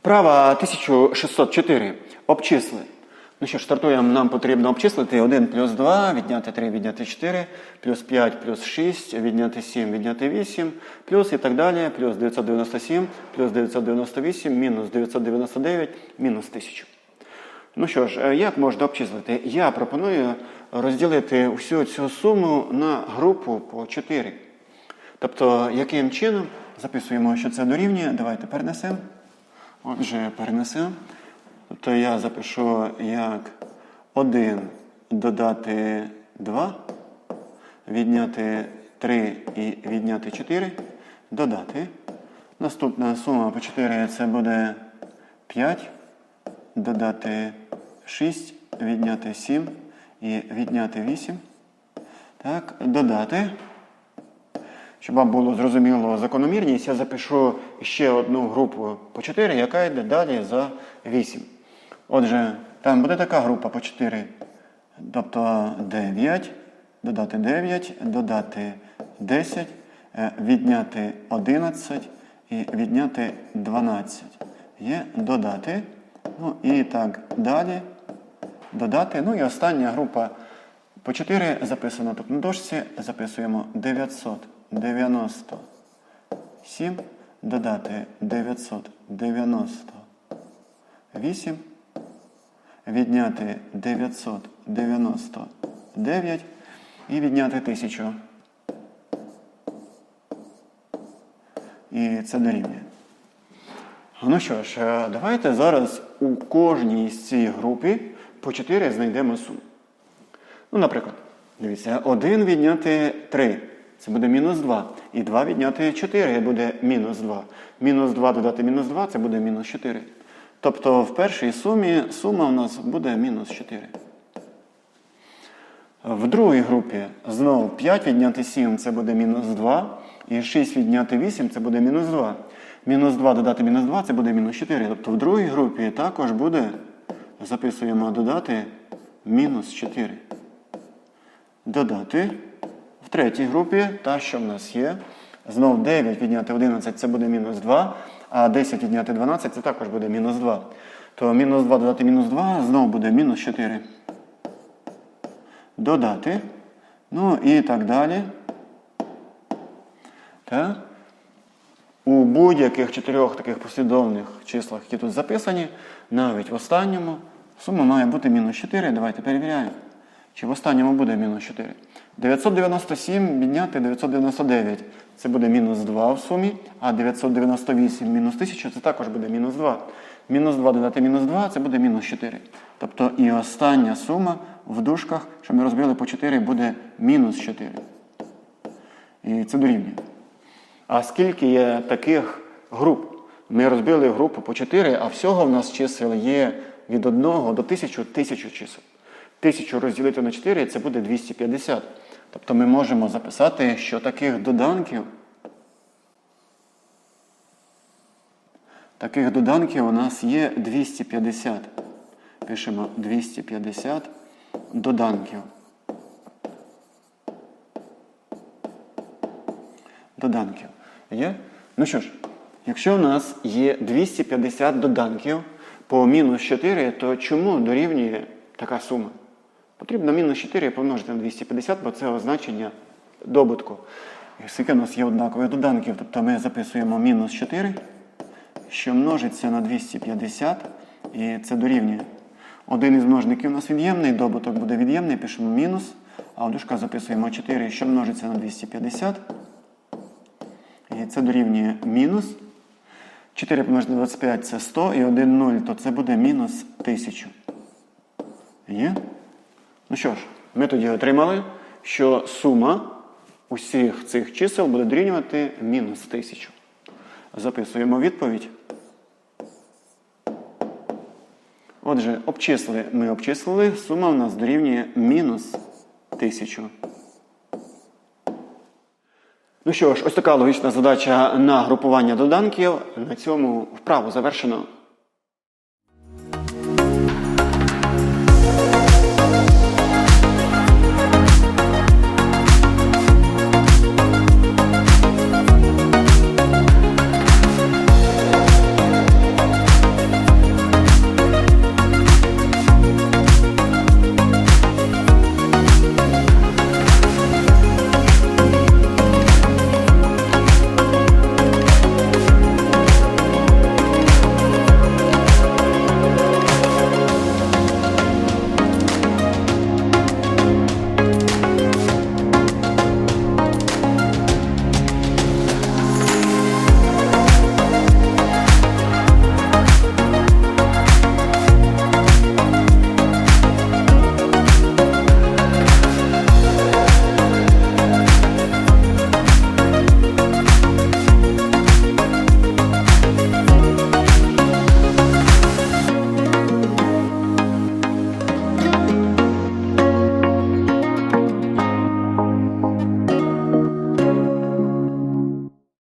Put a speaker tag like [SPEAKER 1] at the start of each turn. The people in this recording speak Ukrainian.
[SPEAKER 1] Вправа 1604. Обчисли. Ну що ж, стартуємо. Нам потрібно обчислити 1 плюс 2, відняти 3, відняти 4, плюс 5, плюс 6, відняти 7, відняти 8, плюс і так далі, плюс 997, плюс 998, мінус 999, мінус 1000. Ну що ж, е, як можна обчислити? Я пропоную розділити всю цю суму на групу по 4. Тобто, яким чином записуємо, що це дорівнює. Давайте перенесемо. Отже, перенесемо. Тобто я запишу як 1 додати 2, відняти 3 і відняти 4, додати. Наступна сума по 4 це буде 5, додати 6, відняти 7 і відняти 8. Так, додати. Щоб вам було зрозуміло закономірність, я запишу ще одну групу по 4, яка йде далі за 8. Отже, там буде така група по 4. Тобто 9, додати 9, додати 10, е, відняти 11 і відняти 12. Є додати. Ну і так далі. Додати. Ну і остання група по 4 записано тут на дошці. Записуємо 997. Додати 998. Відняти 999 і відняти 1000. І це дорівнює. Ну що ж, е, давайте зараз у кожній з цій групі по 4 знайдемо суму. Ну, наприклад, дивіться, 1 відняти 3. Це буде мінус 2. І 2 відняти 4 буде мінус 2. Мінус 2 додати мінус 2 це буде мінус 4. Тобто в першій сумі сума у нас буде мінус 4. В другій групі знову 5 відняти 7 це буде мінус 2. І 6 відняти 8 це буде мінус 2. Мінус 2 додати мінус 2 це буде мінус 4. Тобто в другій групі також буде, записуємо додати мінус 4. Додати. Третій групі, та, що в нас є. Знов 9 відняти 11 це буде мінус 2, а 10 відняти 12 це також буде мінус 2. То мінус 2 додати мінус 2 знову буде мінус 4. Додати. Ну і так далі. Так. У будь-яких чотирьох таких послідовних числах, які тут записані, навіть в останньому сума має бути мінус 4. Давайте перевіряємо. Чи в останньому буде мінус 4? 997 відняти 999. Це буде мінус 2 в сумі, а 998 мінус 1000 це також буде мінус 2. Мінус 2 додати мінус 2 це буде мінус 4. Тобто і остання сума в дужках, що ми розбили по 4, буде мінус 4. І це дорівнює. А скільки є таких груп? Ми розбили групу по 4, а всього в нас чисел є від 1 до 1000 тисячу чисел. 1000 розділити на 4 це буде 250. Тобто ми можемо записати, що таких доданків таких доданків у нас є 250. Пишемо 250 доданків. Доданків. Є? Ну що ж, якщо у нас є 250 доданків по мінус 4, то чому дорівнює така сума? Потрібно мінус 4 помножити на 250, бо це означення добутку. І скільки у нас є однакових доданків, тобто ми записуємо мінус 4, що множиться на 250, і це дорівнює. Один із множників у нас від'ємний, добуток буде від'ємний, пишемо мінус, а в дужках записуємо 4, що множиться на 250. І це дорівнює мінус. 4 помножити на 25 це 100 і 1 0, то це буде мінус 1000. Є? Ну що ж, ми тоді отримали, що сума усіх цих чисел буде дорівнювати мінус 1000. Записуємо відповідь. Отже, обчисли ми обчислили, сума в нас дорівнює мінус 1000. Ну що ж, ось така логічна задача на групування доданків. На цьому вправу завершено.